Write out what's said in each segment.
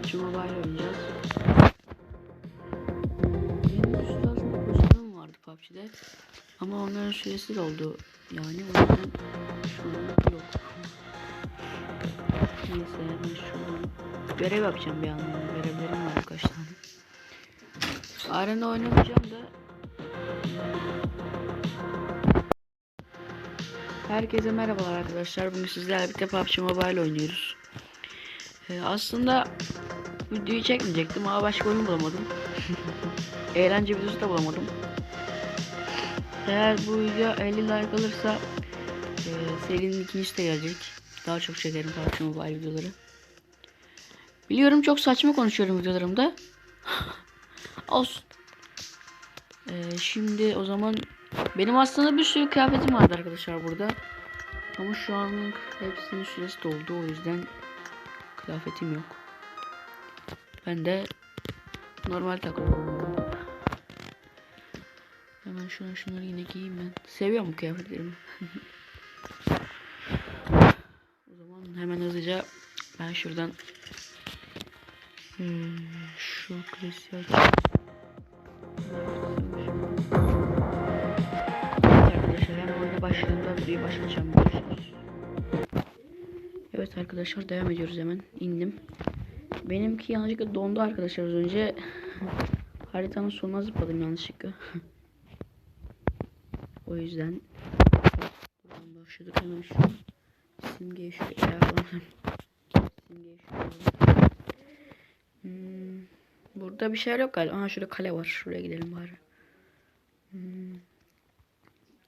PUBG Mobile oynayacağız. Benim üstü aslında pozisyonum vardı PUBG'de. Ama onların süresi doldu. Yani o yüzden şu an yok. Neyse hemen şuradan görev yapacağım bir yandan. Görevlerim var birkaç tane. Arena oynamayacağım da Herkese merhabalar arkadaşlar. Bugün sizlerle birlikte PUBG Mobile oynuyoruz. Ee, aslında videoyu çekmeyecektim ama başka oyun bulamadım. Eğlence videosu da bulamadım. Eğer bu video 50 like alırsa e, serinin ikincisi de gelecek. Daha çok çekerim PUBG Mobile videoları. Biliyorum çok saçma konuşuyorum videolarımda. Olsun. Ee, şimdi o zaman benim aslında bir sürü kıyafetim vardı arkadaşlar burada. Ama şu anlık hepsinin süresi doldu o yüzden kıyafetim yok. Ben de normal takılıyorum. Hemen şuna şunları yine giyeyim ben. Seviyorum bu kıyafetlerimi. o zaman hemen hızlıca ben şuradan hmm, şu klasiği açayım. Arkadaşlar hemen oyuna başladığımda videoyu başlatacağım görüşürüz. Evet arkadaşlar devam ediyoruz hemen indim. Benimki yanlışlıkla dondu arkadaşlar az önce. Haritanın sonuna zıpladım yanlışlıkla. o yüzden başladık hemen şu simgeyi şuraya alalım. Simgeyi alalım. Hmm, burada bir şeyler yok galiba. Aha şurada kale var. Şuraya gidelim bari. Hmm.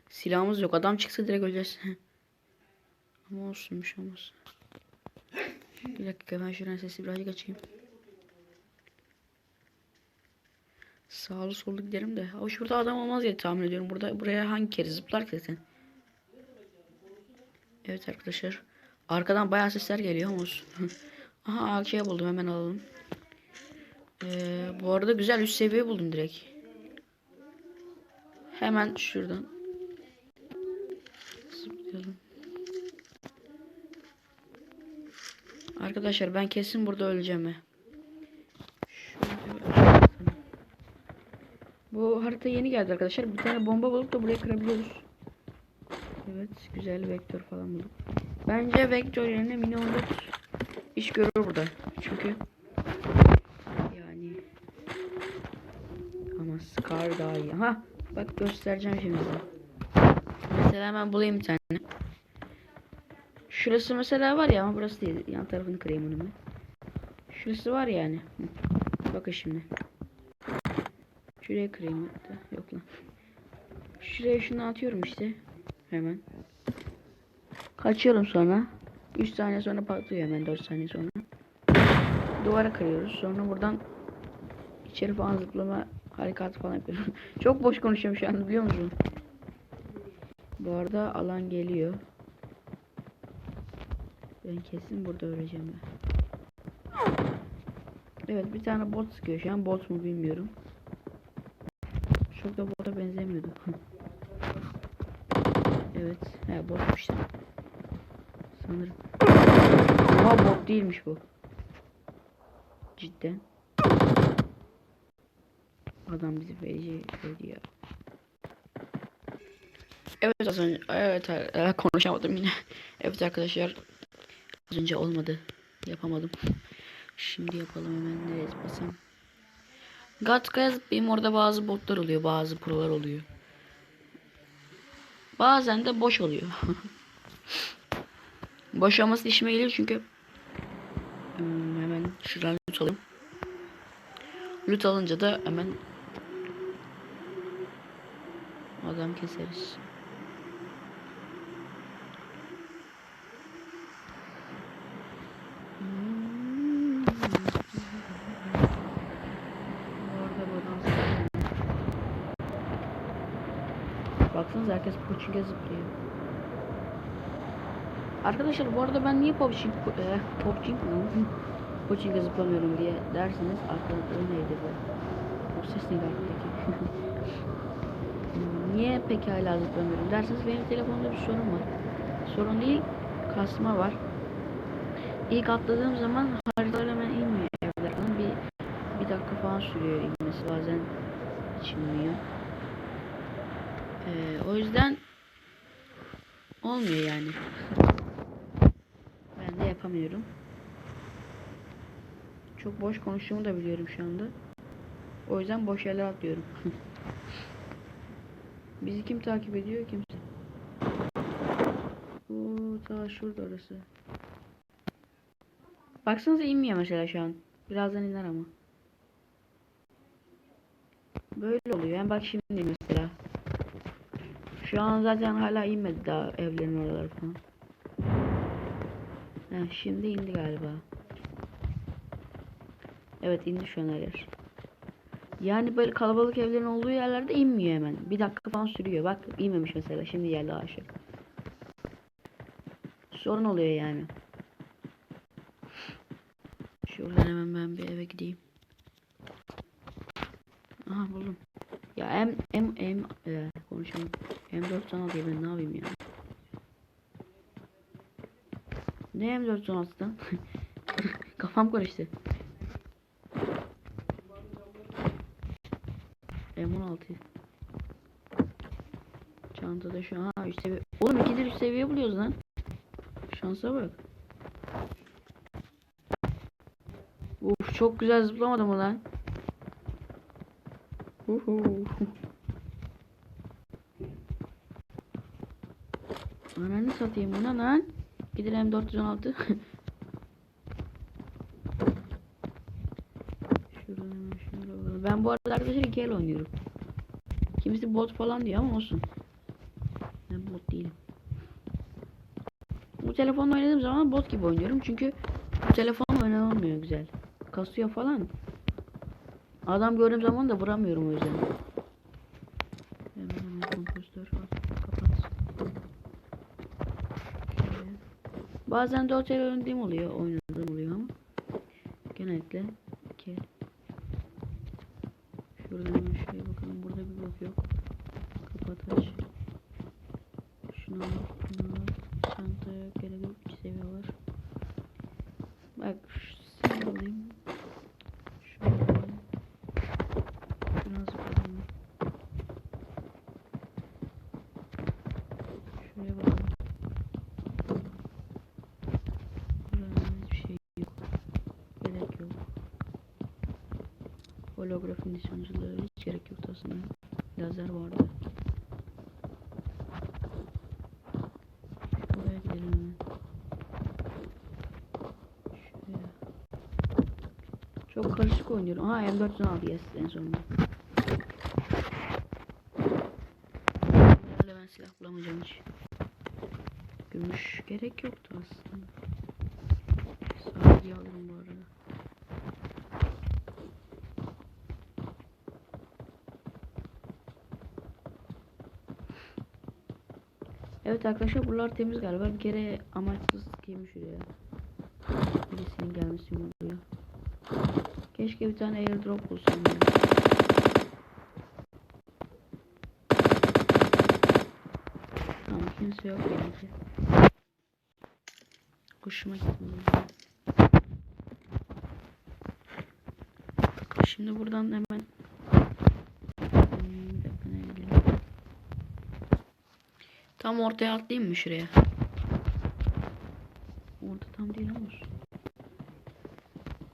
Silahımız yok. Adam çıksa direkt öleceğiz. Ama olsun bir şey. Bir dakika ben şuradan sesi birazcık açayım. Sağlı sollu giderim de. Ama şurada adam olmaz diye tahmin ediyorum. Burada buraya hangi kere zıplar ki zaten. Evet arkadaşlar. Arkadan bayağı sesler geliyor ama. Aha AK buldum hemen alalım. Ee, bu arada güzel üst seviye buldum direkt. Hemen şuradan zıplayalım. Arkadaşlar ben kesin burada öleceğim. Bu harita yeni geldi arkadaşlar. Bir tane bomba bulup da buraya kırabiliyoruz. Evet güzel vektör falan bulduk. Bence vektör yerine mini 14 iş görür burada. Çünkü yani ama Scar daha iyi. Ha bak göstereceğim şimdi size. Mesela hemen bulayım bir tane. Şurası mesela var ya ama burası değil. Yan tarafını kırayım onu ben. Şurası var yani. Bakın şimdi. Şuraya kırayım hatta. Yok lan. Şuraya şunu atıyorum işte. Hemen. Kaçıyorum sonra. 3 saniye sonra patlıyor hemen 4 saniye sonra. Duvara kırıyoruz. Sonra buradan içeri falan zıplama harekatı falan yapıyorum. Çok boş konuşuyorum şu an biliyor musun? Bu arada alan geliyor. Ben kesin burada öleceğim ben. Evet bir tane bot sıkıyor şu an bot mu bilmiyorum. Çok da bota benzemiyordu. evet he botmuş. Sanırım. Ama bot değilmiş bu. Cidden. Adam bizi feci ya. Evet az önce evet konuşamadım yine. Evet arkadaşlar az önce olmadı. Yapamadım. Şimdi yapalım hemen nereye zıplasam. Gatka'ya zıplayayım orada bazı botlar oluyor bazı prolar oluyor. Bazen de boş oluyor. boş olması işime geliyor çünkü Hmm, hemen şuradan loot alayım. Loot alınca da hemen adam keseriz. Hmm. Orada buradan zıplayalım. Baksanıza herkes Pochinki'ye zıplıyor. Arkadaşlar bu arada ben niye PUBG e, PUBG Pochinki'ye zıplamıyorum diye derseniz arkamda neydi bu? Bu ses neydi arkadaki? niye peki hala zıplamıyorum derseniz benim telefonda bir sorun var. Sorun değil kasma var. ilk atladığım zaman haritalar hemen inmiyor. Bir, bir dakika falan sürüyor inmesi bazen hiç inmiyor. Ee, o yüzden olmuyor yani. Ben de yapamıyorum. Çok boş konuştuğumu da biliyorum şu anda. O yüzden boş yerler atlıyorum. Bizi kim takip ediyor? Kimse. Oo, ta şurada orası. Baksanıza inmiyor mesela şu an. Birazdan iner ama. Böyle oluyor. Yani bak şimdi mesela. Şu an zaten hala inmedi daha evlerin oraları falan. Heh, şimdi indi galiba. Evet indi şu an her. Yani böyle kalabalık evlerin olduğu yerlerde inmiyor hemen. Bir dakika falan sürüyor. Bak inmemiş mesela. Şimdi geldi aşağı. Sorun oluyor yani. Şuradan hemen ben bir eve gideyim. Aha buldum. Ya M M M e, konuşalım. M416 ya ben ne yapayım ya? Ne M416'dan? Kafam karıştı. M16. Çantada şu an ha, üst seviye. Oğlum ikidir üst seviye buluyoruz lan. Şansa bak. Uf çok güzel zıplamadı mı lan? Uhu. Ananı satayım buna lan. Gidelim 416. Şuradan hemen şunlara bakalım. Ben bu arada arkadaşlar iki el oynuyorum. Kimisi bot falan diyor ama olsun. Ben bot değilim. Bu telefonla oynadığım zaman bot gibi oynuyorum. Çünkü bu telefon oynanamıyor güzel. Kasıyor falan. Adam gördüğüm zaman da vuramıyorum o yüzden. Hemen hemen kompozitör al, kapat. Şöyle. Bazen de otel oynadığım oluyor, oynadığım oluyor ama genellikle iki. Şuradan şuraya bakalım. Burada bir bok yok. Kapat aç. Şunu al, bunu al. Gerek yok. İki seviye var. Bak şu sen alayım. Şunu alayım. Şunu zıplayalım. Şuraya bakalım. Burada hiçbir şey yok. Gerek yok. Nişancılığı hiç gerek yoktu aslında. Lazer vardı. Buraya gidelim hemen. Şuraya. Çok karışık oynuyorum. Aha M416 yes en sonunda. Bunlarla ben silah bulamayacağım hiç. Gümüş gerek yoktu aslında. Sadece alırım bu arada. Evet arkadaşlar buralar temiz galiba. Bir kere amaçsız girmiş şuraya. Birisinin gelmesi oluyor. Keşke bir tane airdrop bulsam. ya. Tamam kimse yok benimki. Hoşuma gitmedi. Şimdi buradan hemen Hmm, bir dakika, nereye gidelim? Tam ortaya atlayayım mı şuraya? Orada tam değil ama.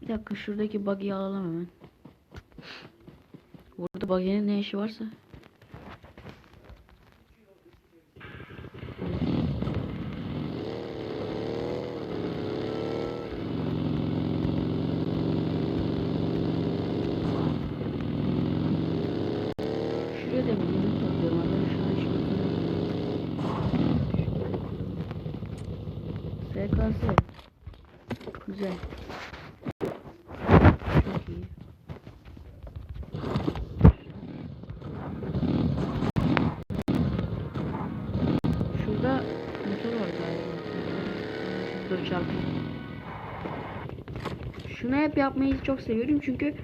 Bir dakika şuradaki buggy'i alalım hemen. Burada buggy'nin ne işi varsa. Şuraya da bir yeni topluyorum arkadaşlar. Şurada. SKS. Güzel. Çok iyi. Şurada motor var galiba. Dur çarpayım. Şunu hep yapmayı çok seviyorum çünkü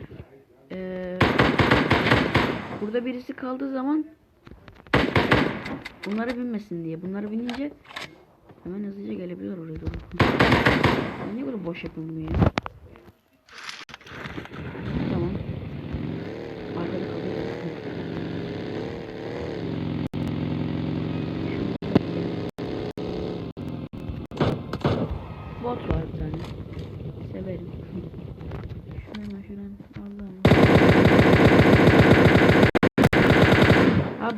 eee burada birisi kaldığı zaman bunlara binmesin diye. Bunlara binince hemen hızlıca gelebiliyor oraya doğru. Ben niye böyle boş yapıyorum bunu ya? Tamam. Arkada kalıyor. Bot var bir tane. Severim. Şuradan şuradan. Allah'ım.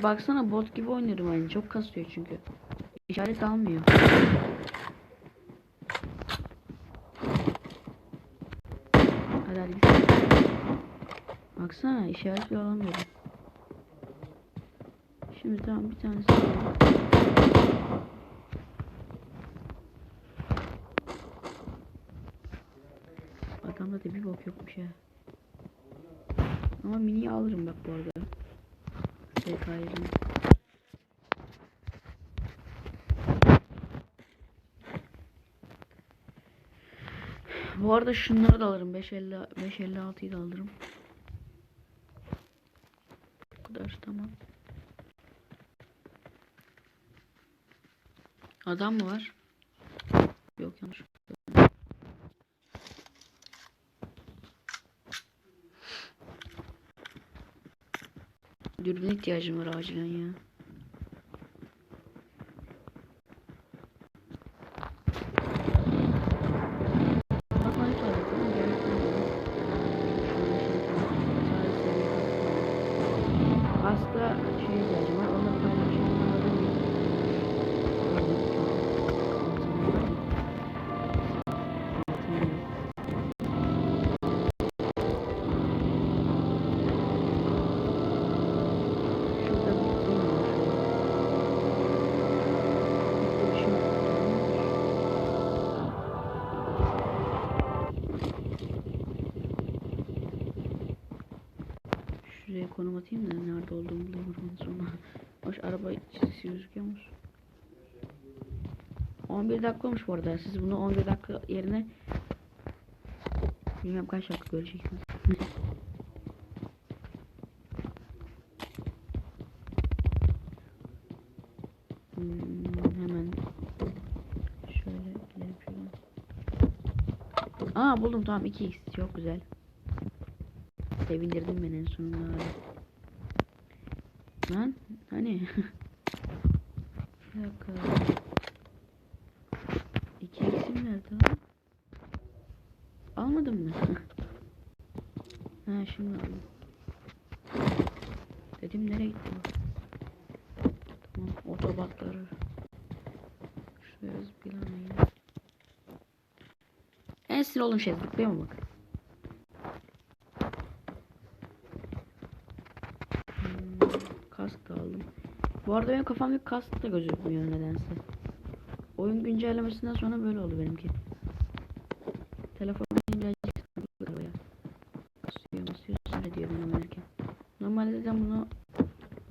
Baksana bot gibi oynuyorum aynı. Çok kasıyor çünkü. İşaret almıyor. Hadi hadi git. Baksana işaret bile alamıyorum. Şimdi tamam bir tanesi. Adamda da bir bok yokmuş ya. Ama miniyi alırım bak bu arada. SK yerine. Bu arada şunları da alırım. 550 556'yı da alırım. Bu kadar tamam. Adam mı var? Yok yanlış. Dürbün ihtiyacım var acilen ya. Nerede olduğumu bulamıyorum sonra. Hoş araba çizgisi gözüküyormuş. 11 dakika olmuş bu arada. Siz bunu 11 dakika yerine bilmem kaç dakika göreceksiniz. Hmm. Aa buldum tamam 2x çok güzel. Sevindirdin beni en sonunda. Lan hani bir dakika. İki eksim nerede lan? Almadın mı? ha şimdi aldım. Dedim nereye gitti bu? Tamam otobatları. Şuraya zıplayalım ya. En sinir olduğum şey zıplayamam bak. Hmm, kask da aldım. Bu arada benim kafamdaki kask da gözükmüyor nedense. Oyun güncellemesinden sonra böyle oldu benimki. Telefonum inceleyecek ya. Basıyor basıyor oynarken. Normalde zaten bunu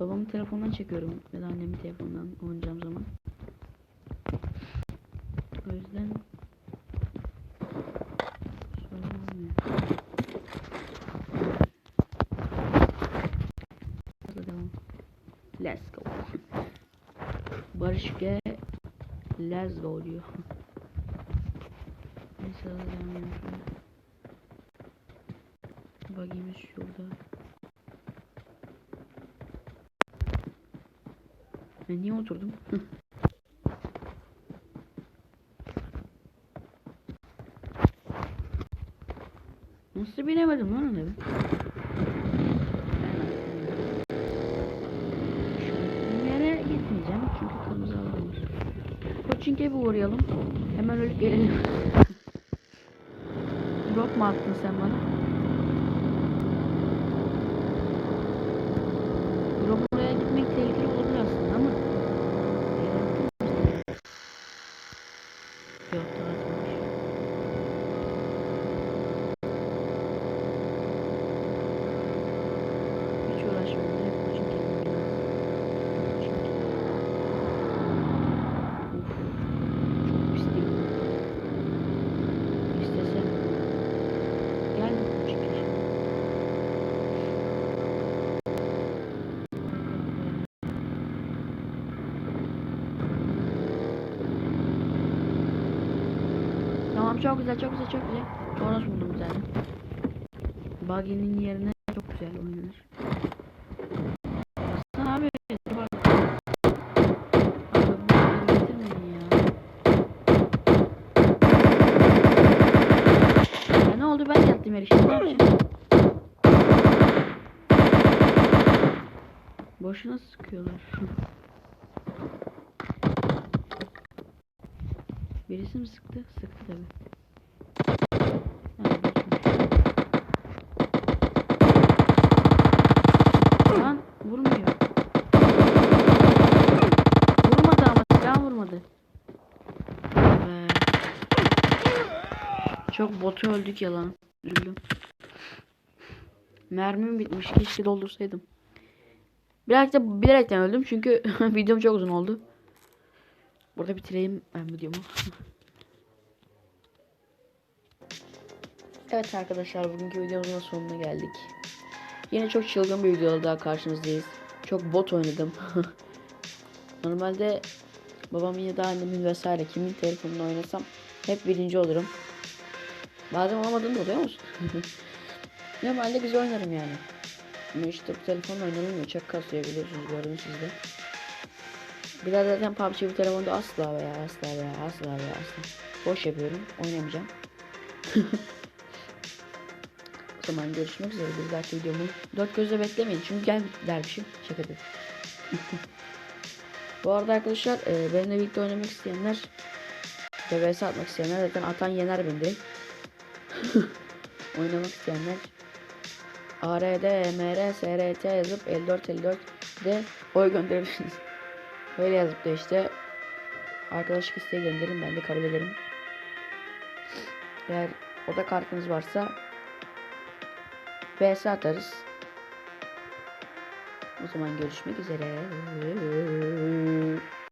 babamın telefonundan çekiyorum ya da annemin telefonundan oynayacağım zaman. O yüzden sorun olmuyor. Hadi devam. Let's go. Let's go diyor. Neyse edelim şöyle. Buggy'miz şurada. Ben niye oturdum? Nasıl binemedim lan ona ben? Şu yere gitmeyeceğim çünkü kırmızı alıyoruz. Koçink'e bir uğrayalım. Hemen ölüp gelelim. Drop mu attın sen bana? Drop oraya gitmek tehlikeli olabilir aslında ama. Yok daha atmamış. Hiç uğraşmadım. Direkt Koçink'e gidiyorum. Koçink'e. Uf. Çok pis değil. İstesem. Gel. Tamam çok güzel çok güzel çok güzel. Toros buldum bir tane. Buggy'nin yerine çok güzel oynanır. Ne oldu ben yattım her yapacağım? Boşuna sıkıyorlar. Birisi mi sıktı? Sıktı tabi. Çok botu öldük ya lan. Üzüldüm. Mermim bitmiş. Keşke doldursaydım. Birazcık da bilerekten öldüm çünkü videom çok uzun oldu. Burada bitireyim ben videomu. evet arkadaşlar bugünkü videomuzun sonuna geldik. Yine çok çılgın bir videoda daha karşınızdayız. Çok bot oynadım. Normalde babamın ya da annemin vesaire kimin telefonunu oynasam hep birinci olurum. Bazen olamadığım da oluyor musun? Normalde güzel oynarım yani. Ama işte bu telefonla oynanılmıyor. Çok kasıyor biliyorsunuz gördünüz siz de. Bir daha zaten PUBG bu telefonda asla veya asla veya asla veya asla. Boş yapıyorum. Oynamayacağım. o zaman görüşmek üzere. Bir dahaki videomu dört gözle beklemeyin. Çünkü gel dermişim. Şaka değil. bu arada arkadaşlar e, benimle birlikte oynamak isteyenler ve atmak isteyenler zaten atan yener beni direkt. oynamak isteyenler ARD, MR, SRT yazıp 54 54 de oy gönderebilirsiniz. Böyle yazıp da işte arkadaşlık isteği gönderin ben de kabul ederim. Eğer oda kartınız varsa VS atarız. O zaman görüşmek üzere.